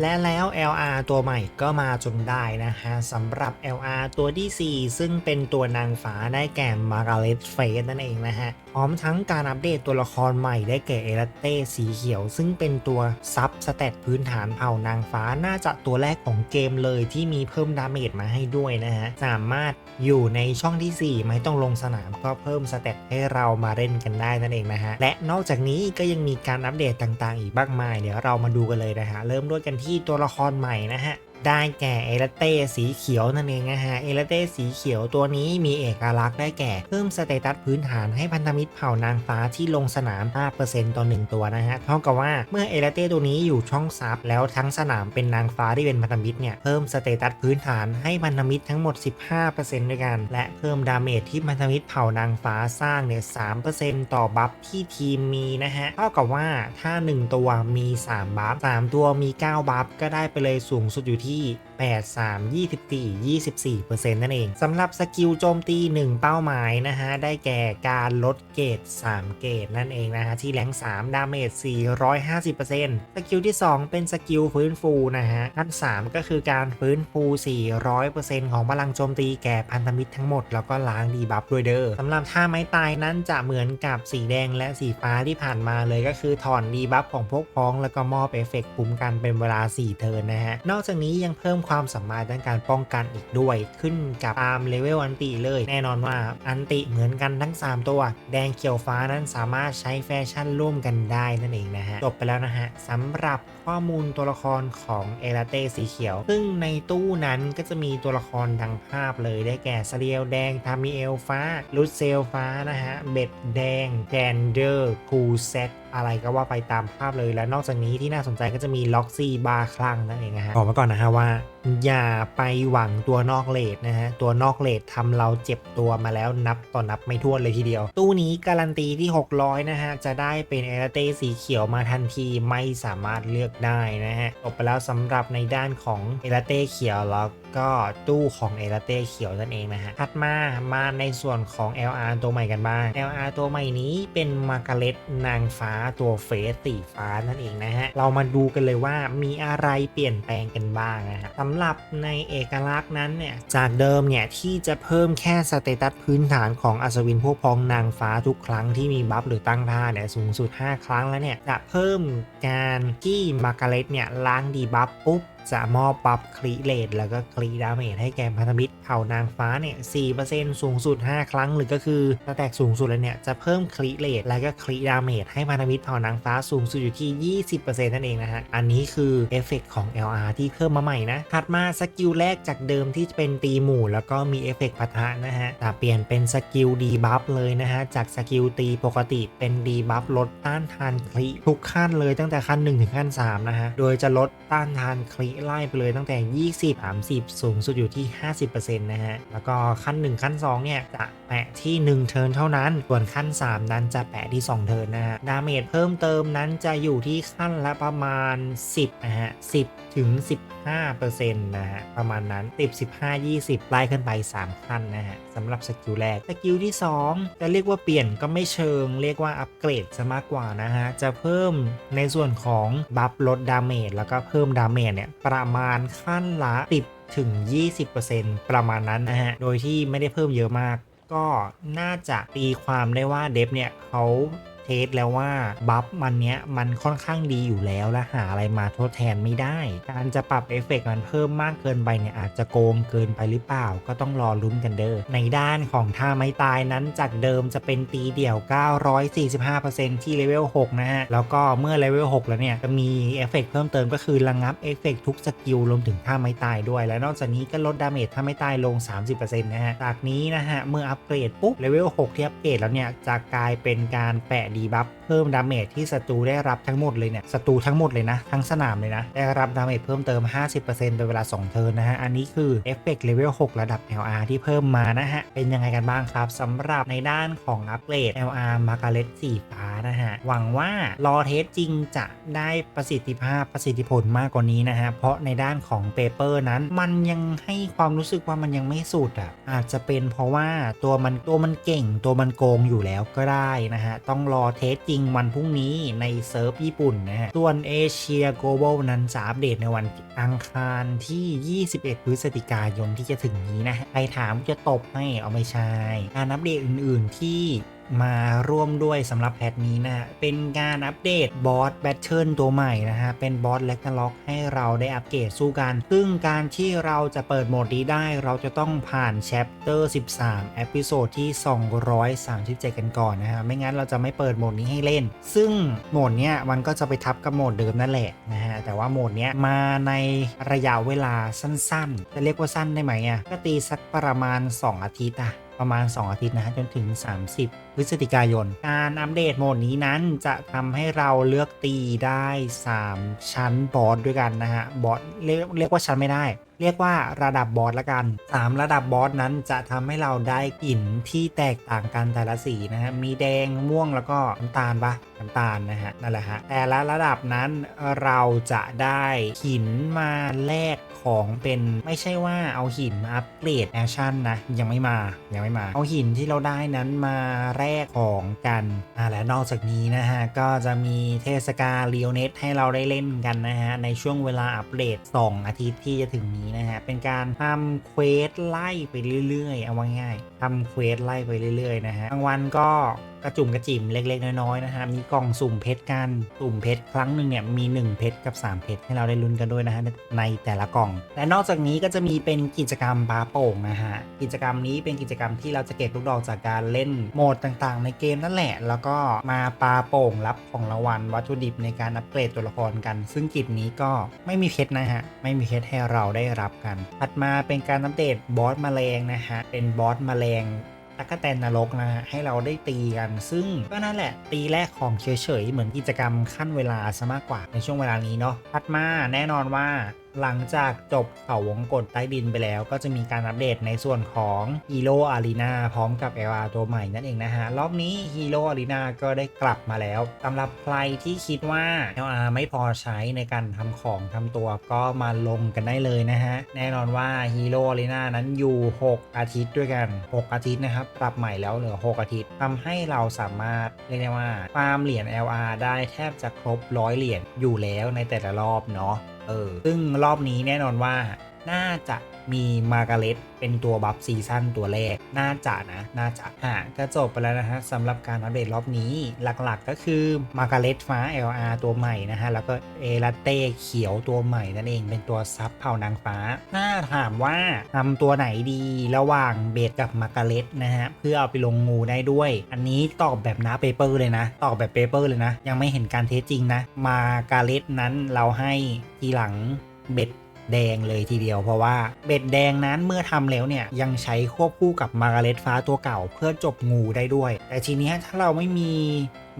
และแล้ว LR ตัวใหม่ก็มาจนได้นะฮะสำหรับ LR ตัวที่ 4 ซึ่งเป็นตัวนางฟ้าได้แก่มาร์กาเร็ตเฟสนั่นเองนะฮะพร้อมทั้งการอัปเดตตัวละครใหม่ได้แก่เอลเต้สีเขียว ซึ่งเป็นตัวซับสเตตพื้นฐานเผ่านางฟ้าน่าจะตัวแรกของเกมเลยที่มีเพิ่มดาเมจมาให้ด้วยนะฮะสามารถอยู่ในช่องทีสี่4 ไม่ต้องลงสนามก็เพิ่มสเตตให้เรามาเล่นกันได้นั่นเองนะฮะและนอกจากนี้ก็ยังมีการอัปเดตต่างๆ อีกมากมายเดี๋ยวเรามาดูกันเลยนะฮะเริ่มด้วยกันที่ตัวละครใหม่นะฮะ ได้แก่เอลเต้สีเขียวนั่นเองนะฮะ เอลเต้สีเขียวตัวนี้มีเอกลักษณ์ได้แก่เพิ่มสเตตัสพื้นฐานให้พันธมิตรเผ่านางฟ้าที่ลงสนาม 5%ต่อ 1 ตัวนะฮะ เท่ากับว่าเมื่อเอลเต้ตัวนี้อยู่ช่องซับแล้วทั้งสนามเป็นนางฟ้าที่เป็นพันธมิตรเนี่ย เพิ่มสเตตัสพื้นฐานให้พันธมิตรทั้งหมด 15%ด้วยกัน และเพิ่มดาเมจที่พันธมิตรเผ่านางฟ้าสร้างเนี่ย 3%ต่อบัฟที่ทีมมีนะฮะ เท่ากับว่าถ้า 1 ตัวมี 3 บัฟ 3 ตัวมี 9 บัฟก็ได้ไปเลยสูงสุดอยู่ที่し8 3 24 24%นั่นเองสำหรับสกิลโจมตี 1 เป้าหมายนะฮะ ได้แก่การลดเกรด3 เกรดนั่นเองนะฮะ ที่แรง3ดาเมจ450%สกิลที่ 2 เป็นสกิลฟื้นฟูนะฮะขั้น3 ก็คือการฟื้นฟู 400%ของพลังโจมตีแก่พันธมิตรทั้งหมด แล้วก็ล้างดีบัฟด้วยเด้อสำหรับท่าไม้ตายนั้นจะเหมือนกับสีแดงและสีฟ้าที่ผ่านมาเลยก็คือถอนดีบัฟของพวกพ้อง แล้วก็มอบเอฟเฟกต์คุ้มกันเป็นเวลา 4 เทิร์นนะฮะนอกจากนี้ยังเพิ่มความสามารถด้านการป้องกันอีกด้วย ขึ้นกับตามเลเวลอันติเลย แน่นอนว่าอันติเหมือนกันทั้ง 3 ตัว แดงเขียวฟ้านั้นสามารถใช้แฟชั่นร่วมกันได้นั่นเองนะฮะจบไปแล้วนะฮะสำหรับข้อมูลตัวละครของเอลาเต้สีเขียว ซึ่งในตู้นั้นก็จะมีตัวละครดังภาพเลยได้แก่สเรียลแดงทามิเอลฟ้าลุดเซลฟ้านะฮะเบ็ดแดงแกนเดอร์พูเซตอะไรก็ว่าไปตามภาพเลยและนอกจากนี้ที่น่าสนใจก็จะมีล็อกซี่บาร์คลั่งนั่นเองนะฮะบอกมาก่อนนะฮะว่า อย่าไปหวังตัวนอกเลดนะฮะ ตัวนอกเลดทำเราเจ็บตัวมาแล้วนับต่อนับไม่ถ้วนเลยทีเดียว ตู้นี้การันตีที่ 600 นะฮะ จะได้เป็นเอลเต้สีเขียวมาทันทีไม่สามารถเลือกได้นะฮะจบไปแล้วสำหรับในด้านของเอลเต้เขียวแล้วก็ตู้ของเอลเต้เขียวนั่นเองนะฮะถัดมามาในส่วนของ LR ตัวใหม่กันบ้าง LR ตัวใหม่นี้เป็นมาร์กาเร็ตนางฟ้าตัวเฟสสีฟ้านั่นเองนะฮะ เรามาดูกันเลยว่ามีอะไรเปลี่ยนแปลงกันบ้างนะฮะสำหรับในเอกลักษณ์นั้นเนี่ย จากเดิมเนี่ย ที่จะเพิ่มแค่สเตตัสพื้นฐานของอัศวินพวกพ้องนางฟ้าทุกครั้งที่มีบัฟหรือตั้งท่าเนี่ยสูงสุด 5 ครั้งแล้วเนี่ย จะเพิ่มการที่มาร์กาเร็ตเนี่ยล้างดีบัฟปุ๊บจะมอบบัฟคลีเลตแล้วก็คลีดาเมจให้แก่พันธมิตรเผ่านางฟ้าเนี่ย4%สูงสุด 5 ครั้ง หรือก็คือสแต็กสูงสุดเลยเนี่ย จะเพิ่มคลีเลตแล้วก็คลีดาเมจให้พันธมิตรเผ่านางฟ้าสูงสุดอยู่ที่ 20%นั่นเองนะฮะ อันนี้คือเอฟเฟกของ LR ที่เพิ่มมาใหม่นะ ถัดมาสกิลแรกจากเดิมที่จะเป็นตีหมู่ แล้วก็มีเอฟเฟกปะทะนะฮะแต่เปลี่ยนเป็นสกิลดีบัฟเลยนะฮะ จากสกิลตีปกติเป็นดีบัฟลดต้านทานคลีทุกขั้นเลยตั้งแต่ขั้น1ถึงขั้น3นะฮะ โดยจะลดต้านทานคลีไล่ไปเลยตั้งแต่ 20 30 สูงสุดอยู่ที่ 50%นะฮะ แล้วก็ขั้น 1 ขั้น 2 เนี่ย จะแปะที่ 1 เทิร์นเท่านั้น ส่วนขั้น 3 นั้นจะแปะที่ 2 เทิร์นนะฮะ ดาเมจเพิ่มเติมนั้นจะอยู่ที่ขั้นละประมาณ 10 นะฮะ 10 ถึง 15%นะฮะ ประมาณนั้น 10 15 20 ไล่ขึ้นไป 3 ขั้นนะฮะสำหรับสกิลแรก สกิลที่ 2 จะเรียกว่าเปลี่ยนก็ไม่เชิง เรียกว่าอัปเกรดซะมากกว่านะฮะ จะเพิ่มในส่วนของบัฟลดดาเมจแล้วก็เพิ่มดาเมจเนี่ยประมาณขั้นละ10ถึง 20%ประมาณนั้นนะฮะ โดยที่ไม่ได้เพิ่มเยอะมาก ก็น่าจะตีความได้ว่าเดฟเนี่ยเขา เทสแล้วว่าบัฟมันเนี้ยมันค่อนข้างดีอยู่แล้วและหาอะไรมาทดแทนไม่ได้ การจะปรับเอฟเฟกต์มันเพิ่มมากเกินไปเนี่ยอาจจะโกงเกินไปหรือเปล่า ก็ต้องรอลุ้นกันเด้อในด้านของท่าไม้ตายนั้นจากเดิมจะเป็นตีเดี่ยว 945%ที่เลเวล6นะฮะแล้วก็เมื่อเลเวล6แล้วเนี่ยจะมีเอฟเฟกต์เพิ่มเติมก็คือระงับเอฟเฟกต์ทุกสกิลรวมถึงท่าไม้ตายด้วย และนอกจากนี้ก็ลดดาเมจท่าไม้ตายลง 30%นะฮะจากนี้นะฮะเมื่ออัปเกรดปุ๊บเลเวล6ที่อัปเกรดแล้วเนี่ยจะกลายเป็นการแปะดีบัฟ พิ่มดาเมจที่ศัตรูได้รับทั้งหมดเลยเนี่ยศัตรูทั้งหมดเลยนะ ทั้งสนามเลยนะ ได้รับดาเมจเพิ่มเติม 50%เป็นเวลา 2 เทิร์นนะฮะ อันนี้คือเอฟเฟกต์เลเวล6ระดับ LR ที่เพิ่มมานะฮะ เป็นยังไงกันบ้างครับสำหรับในด้านของอัปเกรด LR มาการ์เล็ตสีฟ้านะฮะ หวังว่ารอเทสจริงจะได้ประสิทธิภาพประสิทธิผลมากกว่านี้นะฮะ เพราะในด้านของเปเปอร์นั้น มันยังให้ความรู้สึกว่ามันยังไม่สุดอะอาจจะเป็นเพราะว่าตัวมันตัวมันเก่งตัวมันโกงอยู่แล้วก็ได้นะฮะต้องรอเทสจริงงวันพรุ่งนี้ในเซิร์ฟญี่ปุ่นนะฮะส่วนเอเชียโกลบอลนั้นจะอัปเดตในวันอังคารที่ 21 พฤศจิกายนที่จะถึงนี้นะฮะใครถามจะตบให้เอาไม่ใช่การอัปเดตอื่น ๆที่ มาร่วมด้วยสำหรับแพทนี้นะฮะเป็นการอัปเดตบอสแบทเทิลตัวใหม่นะฮะเป็นบอสเล็กล็อกให้เราได้อัปเกรดสู้กัน ซึ่งการที่เราจะเปิดโหมดนี้ได้ เราจะต้องผ่านแชปเตอร์13เอพิโซดที่ 237 กันก่อนนะฮะไม่งั้นเราจะไม่เปิดโหมดนี้ให้เล่น ซึ่งโหมดเนี้ยมันก็จะไปทับกับโหมดเดิมนั่นแหละนะฮะแต่ว่าโหมดเนี้ยมาในระยะเวลาสั้นๆ จะเรียกว่าสั้นได้ไหมอะก็ตีสักประมาณ 2 อาทิตย์อะประมาณ 2 อาทิตย์นะฮะจนถึง 30พฤศจิกายน การอัปเดตโหมดนี้นั้นจะทำให้เราเลือกตีได้ 3 ชั้นบอสด้วยกันนะฮะบอสเรียกเรียกว่าชั้นไม่ได้ เรียกว่าระดับบอสละกัน 3 ระดับบอสนั้นจะทำให้เราได้กลิ่นที่แตกต่างกันแต่ละสีนะฮะมีแดงม่วงแล้วก็น้ำตาลปะน้ำตาลนะฮะนั่นแหละฮะแต่ละระดับนั้นเราจะได้หินมาแลกของเป็นไม่ใช่ว่าเอาหินมาอัปเกรดแอคชั่นนะยังไม่มายังไม่มา เอาหินที่เราได้นั้นมาแลกของกันอ่าและนอกจากนี้นะฮะ ก็จะมีเทศกาลเรียวเนตให้เราได้เล่นกันนะฮะ ในช่วงเวลาอัปเดต 2 อาทิตย์ที่จะถึงนี้นะฮะ เป็นการทำเควสไล่ไปเรื่อยๆ เอาว่าง่ายทำเควสไล่ไปเรื่อยๆนะฮะบางวันก็กระจุ่มกระจิ่มเล็ก ๆ น้อยๆนะฮะมีกล่องสุ่มเพชรกันสุ่มเพชรครั้งหนึ่งเนี่ยมี 1 เพชรกับ 3 เพชรให้เราได้ลุ้นกันด้วยนะฮะในแต่ละกล่อง และนอกจากนี้ก็จะมีเป็นกิจกรรมปาโป่งนะฮะกิจกรรมนี้เป็นกิจกรรมที่เราจะเก็บลูกดอกจากการเล่นโหมดต่างๆ ในเกมนั่นแหละ แล้วก็มาปาโป่งรับของรางวัลวัตถุดิบในการอัปเกรดตัวละครกัน ซึ่งกิจนี้ก็ไม่มีเพชรนะฮะไม่มีเพชรให้เราได้รับกันถัดมาเป็นการอัปเดตบอสแมลงนะฮะเป็นบอสแมลง ตักกะแตนนรกนะฮะให้เราได้ตีกัน ซึ่งก็นั่นแหละตีแรกของเฉยๆเหมือนกิจกรรมขั้นเวลาซะมากกว่าในช่วงเวลานี้เนาะถัดมาแน่นอนว่า หลังจากจบเขาวงกฏใต้ดินไปแล้วก็จะมีการอัปเดตในส่วนของ Hero Arena พร้อมกับ LR ตัวใหม่นั่นเองนะฮะ รอบนี้ Hero Arena ก็ได้กลับมาแล้วสำหรับใครที่คิดว่า LR ไม่พอใช้ในการทำของทำตัวก็มาลงกันได้เลยนะฮะ แน่นอนว่า Hero Arena นั้นอยู่ 6 อาทิตย์ด้วยกัน 6 อาทิตย์นะครับ ปรับใหม่แล้วเหลือ 6 อาทิตย์ทำให้เราสามารถเรียกได้ว่าฟาร์มเหรียญ LR ได้แทบจะครบร้อยเหรียญอยู่แล้วในแต่ละรอบเนาะ เออซึ่งรอบนี้แน่นอนว่า น่าจะมีมาการ์เล็ตเป็นตัวบัฟซีซั่นตัวแรก น่าจะนะ น่าจะอะก็จบไปแล้วนะฮะสำหรับการอัปเดตรอบนี้หลักๆก็คือมาการ์เล็ตฟ้า LR ตัวใหม่นะฮะ แล้วก็เอลาเต้เขียวตัวใหม่นั่นเองเป็นตัวซับเผ่านางฟ้าถ้าถามว่าทำตัวไหนดีระหว่างเบสกับมาการ์เล็ตนะฮะ เพื่อเอาไปลงงูได้ด้วย อันนี้ตอบแบบน้าเปเปอร์เลยนะ ตอบแบบเปเปอร์เลยนะ ยังไม่เห็นการเทสจริงนะ มาการ์เล็ตนั้นเราให้ทีหลังเบ็ด แดงเลยทีเดียว เพราะว่าเบ็ดแดงนั้นเมื่อทำแล้วเนี่ยยังใช้ควบคู่กับมาการ์เล็ตฟ้าตัวเก่า เพื่อจบงูได้ด้วย แต่ทีนี้ถ้าเราไม่มี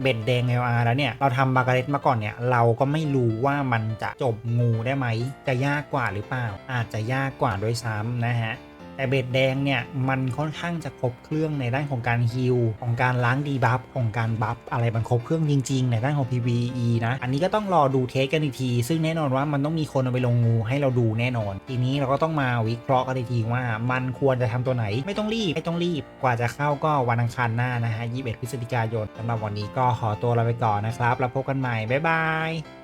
เบ็ดแดง LR แล้วเนี่ย เราทำมาการ์เล็ตมาก่อนเนี่ย เราก็ไม่รู้ว่ามันจะจบงูได้ไหม จะยากกว่าหรือเปล่า อาจจะยากกว่าด้วยซ้ำนะฮะ แต่เบ็ดแดงเนี่ยมันค่อนข้างจะครบเครื่องในด้านของการฮิลของการล้างดีบัฟของการบัฟอะไรมันครบเครื่องจริง ๆ ในด้านของ PVE นะอันนี้ก็ต้องรอดูเทสกันอีกที ซึ่งแน่นอนว่ามันต้องมีคนเอาไปลงงูให้เราดูแน่นอน ทีนี้เราก็ต้องมาวิเคราะห์กันอีกทีว่ามันควรจะทำตัวไหนไม่ต้องรีบไม่ต้องรีบกว่าจะเข้าก็วันอังคารหน้านะฮะ21พฤศจิกายนสำหรับวันนี้ก็ขอตัวลาไปก่อนนะครับแล้วพบกันใหม่บ๊ายบาย